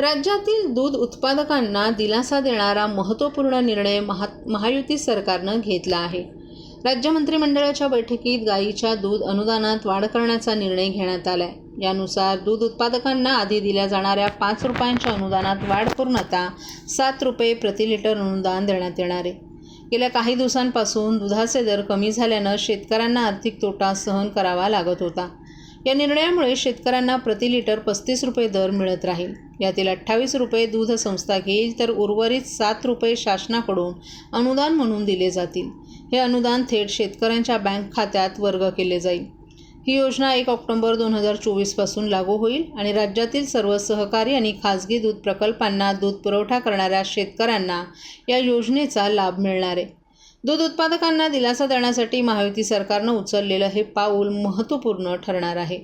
राज्यातील दूध उत्पादकांना दिलासा देणारा महत्त्वपूर्ण निर्णय महा महायुती सरकारनं घेतला आहे. राज्य मंत्रिमंडळाच्या बैठकीत गायीच्या दूध अनुदानात वाढ करण्याचा निर्णय घेण्यात आला आहे यानुसार दूध उत्पादकांना आधी दिल्या जाणाऱ्या पाच रुपयांच्या अनुदानात वाढ पूर्णता सात रुपये प्रति लिटर अनुदान देण्यात येणार आहे. गेल्या काही दिवसांपासून दुधाचे दर कमी झाल्यानं शेतकऱ्यांना आर्थिक तोटा सहन करावा लागत होता. या निर्णयामुळे शेतकऱ्यांना प्रति लिटर पस्तीस रुपये दर मिळत राहील. यातील अठ्ठावीस रुपये दूध संस्था घेईल तर उर्वरित सात रुपये शासनाकडून अनुदान म्हणून दिले जातील. हे अनुदान थेट शेतकऱ्यांच्या बँक खात्यात वर्ग केले जाईल. ही योजना एक ऑक्टोबर दोन हजार चोवीसपासून लागू होईल आणि राज्यातील सर्व सहकारी आणि खाजगी दूध प्रकल्पांना दूध पुरवठा करणाऱ्या शेतकऱ्यांना या योजनेचा लाभ मिळणार आहे. दूध उत्पादकांना दिलासा देण्यासाठी महायुती सरकारनं उचललेलं हे पाऊल महत्त्वपूर्ण ठरणार आहे.